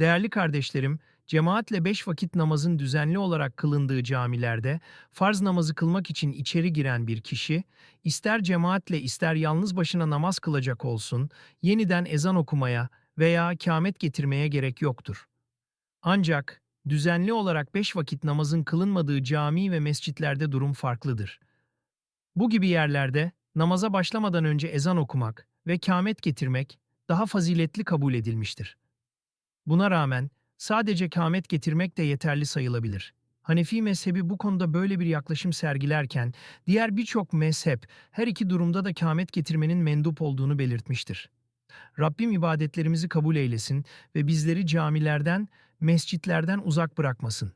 Değerli kardeşlerim, cemaatle beş vakit namazın düzenli olarak kılındığı camilerde, farz namazı kılmak için içeri giren bir kişi, ister cemaatle ister yalnız başına namaz kılacak olsun, yeniden ezan okumaya veya kâmet getirmeye gerek yoktur. Ancak, düzenli olarak beş vakit namazın kılınmadığı cami ve mescitlerde durum farklıdır. Bu gibi yerlerde, namaza başlamadan önce ezan okumak ve kâmet getirmek daha faziletli kabul edilmiştir. Buna rağmen sadece kâmet getirmek de yeterli sayılabilir. Hanefi mezhebi bu konuda böyle bir yaklaşım sergilerken, diğer birçok mezhep her iki durumda da kâmet getirmenin mendup olduğunu belirtmiştir. Rabbim ibadetlerimizi kabul eylesin ve bizleri camilerden, mescitlerden uzak bırakmasın.